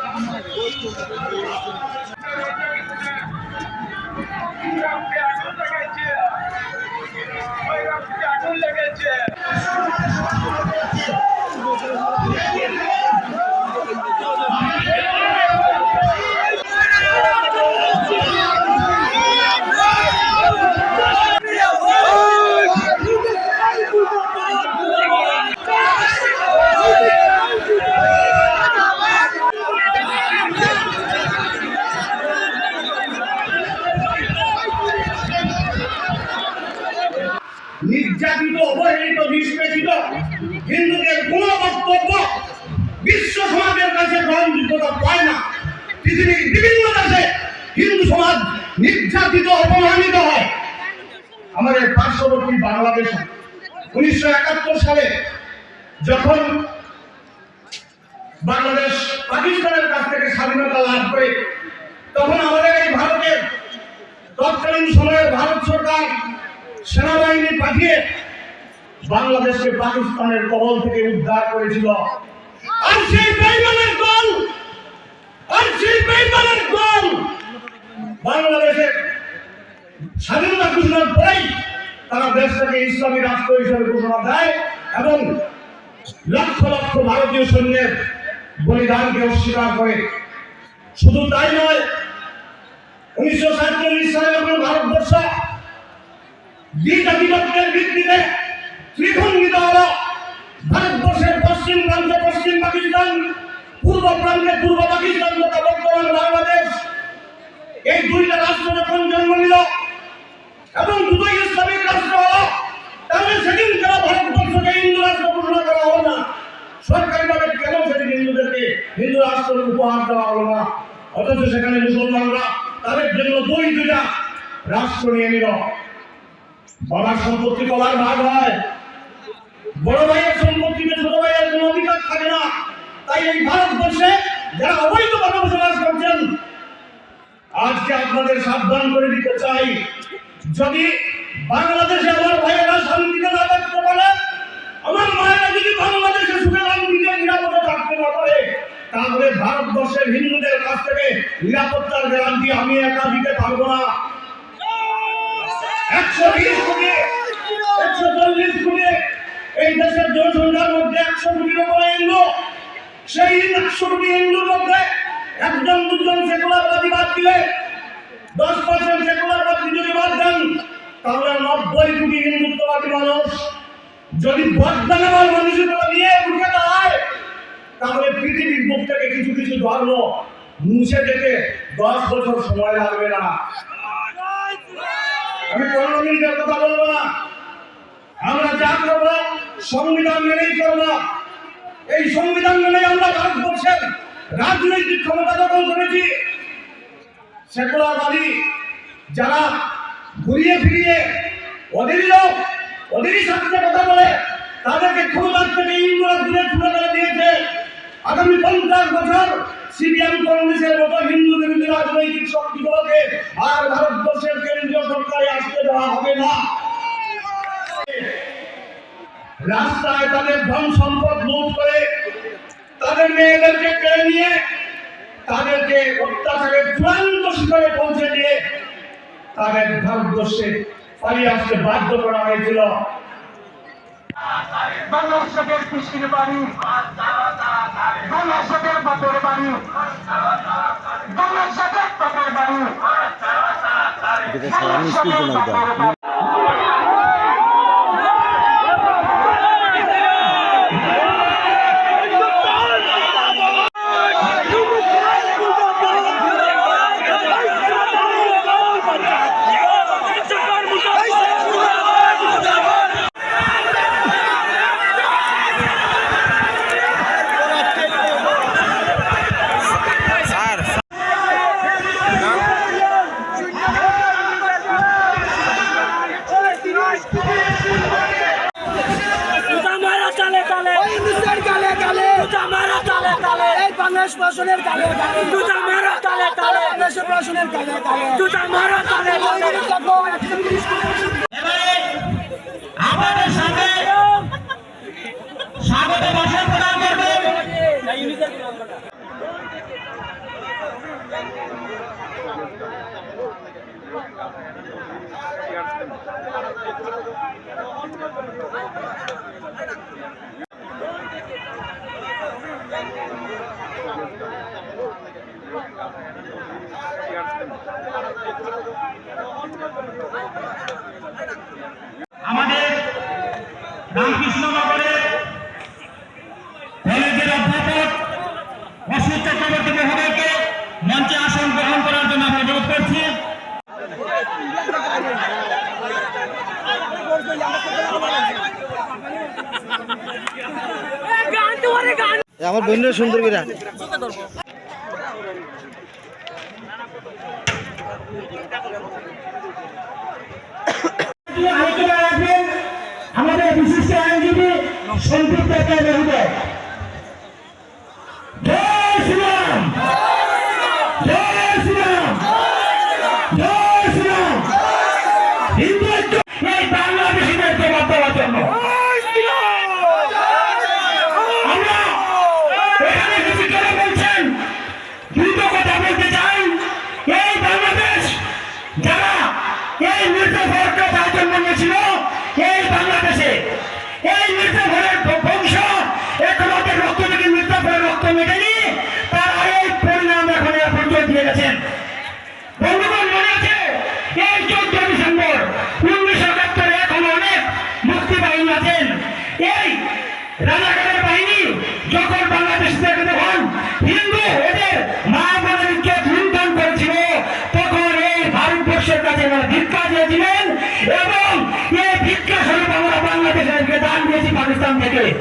আগুন লেগেছে নির্যাতিত, অবহেলিত, নিষ্পেষিত হিন্দুদের কোন বক্তব্য বিশ্ব সমাজের কাছে গ্রহণযোগ্যতা পায় না। পৃথিবীর বিভিন্ন দেশে হিন্দু সমাজ নির্যাতিত, অপমানিত হয়। আমাদের পার্শ্ববর্তী বাংলাদেশ, উনিশশো একাত্তর সালে যখন বাংলাদেশ পাকিস্তানের কাছ থেকে স্বাধীনতা লাভ করে, তখন আমাদের এই ভারতের তৎকালীন সময়ে ভারত সরকার সেনাবাহিনী পাঠিয়ে বাংলাদেশকে পাকিস্তানের কবল থেকে উদ্ধার করেছিল। আর সেই বেইমানের দল, আর সেই বেইমানের দল বাংলাদেশের স্বাধীনতা ঘোষণার পরেই তারা দেশটাকে ইসলামী রাষ্ট্র হিসেবে ঘোষণা দেয় এবং লক্ষ লক্ষ ভারতীয় সৈন্যের বলিদানকে অস্বীকার করে। শুধু তাই নয়, উনিশশো সাতচল্লিশ সালে যখন ভারতবর্ষ দ্বিজাতিত্বের ভিত্তিতে ত্রিখণ্ডিত হল ভারতবর্ষের পশ্চিম প্রান্তে পশ্চিম পাকিস্তান, পূর্ব প্রান্তে পূর্ব পাকিস্তান তথা বর্তমান বাংলাদেশ। এই দুইটা রাষ্ট্র যখন জন্ম নিল এবং দুটোই ইসলামিক রাষ্ট্র হলো তাহলে সেদিন কেন ভারতবর্ষকে হিন্দু রাষ্ট্র ঘোষণা করা হলো না? সরকারিভাবে কেন সেদিন হিন্দুদেরকে হিন্দু রাষ্ট্রের উপহার দেওয়া হলো না? অথচ সেখানে মুসলমানরা তাদের জন্য দুই দুইটা রাষ্ট্র নিয়ে নিল। বাবার সম্পত্তি কবার ভাগ হয়। বড় ভাইয়ের সম্পত্তিতে ছোট ভাইয়ের কোনো অধিকার থাকে না। তাই এই ভারতবর্ষে যারা অবৈধভাবে বসবাস করছেন, আজকে আপনাদের সাবধান করে দিতে চাই। যদি বাংলাদেশে আমার ভাইয়েরা শান্তিতে না থাকতে পারে, আমার মায়েরা যদি বাংলাদেশে সুখে শান্তিতে নিরাপদে থাকতে না পারে, তাহলে ভারতবর্ষের হিন্দুদের কাছ থেকে নিরাপত্তার গ্যারান্টি আমি একা দিতে পারব না। একশো বিশ একশো চল্লিশ কোটি, এই দেশের জনসংখ্যার মধ্যে একশো কোটির উপরে হিন্দু সেই একশো হিন্দুর মধ্যে একজন, দুজন সেকুলারবাদী বাদ দিলে দশ পার্সেন্ট সেকুলারবাদী যদি বাদ দেন, তাহলে নব্বই কোটি হিন্দুত্ববাদী মানুষ যদি বদনামার মানুষের নিয়ে উঠে দাঁড়ায়, তাহলে পৃথিবীর বুক থেকে কিছু কিছু ধর্ম মুছে যেতে দশ বছর সময় লাগবে না। আমি কোনো মিনিটের কথা বলব না। আমরা যা করব সংবিধান মেনেই করব এই সংবিধান মেনে আমরা ভারতবর্ষের রাজনৈতিক ক্ষমতা দখল করেছি। সেকুলারবাদী যারা ঘুরিয়ে ফিরিয়ে ওদেরই লোক ওদেরই স্বার্থে কথা বলে, তাদেরকে ক্ষমতার থেকে ইন্দ্রা দূরে তুলে ফেলে দিয়েছে। আগামী পঞ্চাশ বছর সিপিএম কংগ্রেসের মতো হিন্দু রাজনৈতিক শক্তিগুলোকে আর ভারতবর্ষের কেন্দ্রীয় সরকারে আসতে দেওয়া হবে না। রাস্তায় তাদের ধন সম্পদ লুট করে তাদের মেয়েদেরকে কেড়ে নিয়ে তাদেরকে অত্যাচারের চূড়ান্ত শিখরে পৌঁছে দিয়ে তাদের ভারতবর্ষে পালিয়ে আসতে বাধ্য করা হয়েছিল। বাংলাদেশের কৃষির বাড়ি বাংলাদেশের পাটের বাড়ি বাংলাদেশের পাটের বাড়ি যেটা সালামি স্কুল তো না এটা জুতা মারা তালে তালে হিন্দুস্তান গালে গালে জুতা মারা তালে তালে এই প্রশাসনের গালে গালে জুতা মারা তালে তালে। বাংলাদেশের প্রশাসনের গালে গালে জুতা মারা তালে তালে দেখো, এবারে আমাদের সাথে আমাদের রামকৃষ্ণনগরের কলেজের অধ্যাপক অশোক চক্রবর্তী মহোদয়কে মঞ্চে আসন গ্রহণ করার জন্য অনুরোধ করছি। আমার বোনরা সুন্দর করে আমাদের বিশিষ্ট আইনজীবী সন্দীপ মির্জাফরের বংশ চোদ্দ ডিসেম্বর উনিশশো একাত্তরে এখন অনেক মুক্তি বাহিনী আছেন। এই রাজাকারের বাহিনী যখন বাংলাদেশ থেকে যখন হিন্দু থেকে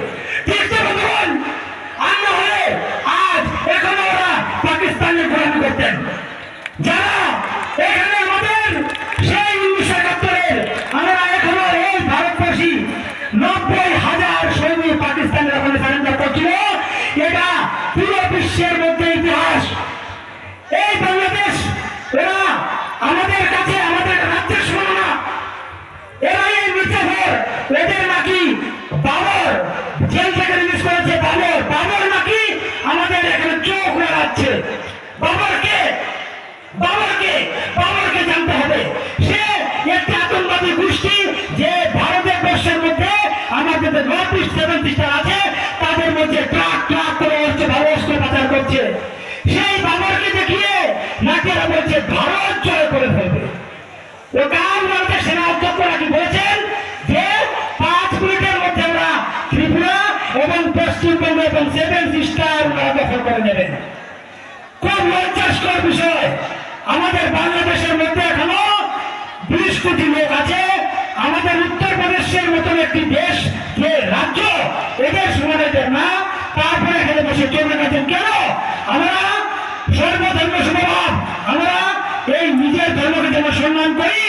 গোষ্ঠী যে ভারতের বর্ষের মধ্যে আমাদের নর্থ আছে, তাদের মধ্যে ট্রাক ট্রাক করে অস্ত্র ভালো বলছে, ভারত জয় করে ফেলবে। ও গান বলতে সেনা অধ্যক্ষ নাকি বলেছেন? পাঁচ মিনিটের মধ্যে আমরা ত্রিপুরা এবং পশ্চিমবঙ্গ এবং সেভেন সিস্টার ওনারা দখল করে নেবেন লজ্জাস্কর বিষয় আমাদের বাংলাদেশের মধ্যে এখনও বিশ কোটি লোক আছে। আমাদের উত্তরপ্রদেশের মতন একটি দেশ, যে রাজ্য এদের সমাজের না, তারপরে এখানে বসে চলে গেছেন কেন? আমরা সর্বধর্ম সমভাব। আমরা এই নিজের ধর্মকে যেন সম্মান করি,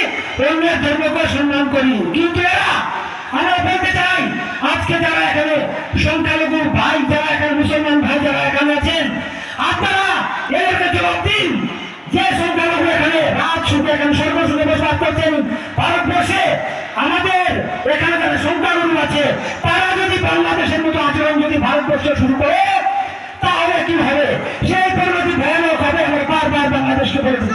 অন্যের ধর্মকে সম্মান করি। কিন্তু এরা, আমরা বলতে চাই, আজকে যারা এখানে সংখ্যালঘু ভারতবর্ষে আমাদের এখানে যারা আছে, তারা যদি বাংলাদেশের আচরণ যদি ভারতবর্ষ শুরু করে, তাহলে কি হবে? সেই পরিণতি ভয়ানক হবে, আমরা বারবার বাংলাদেশকে বলেছি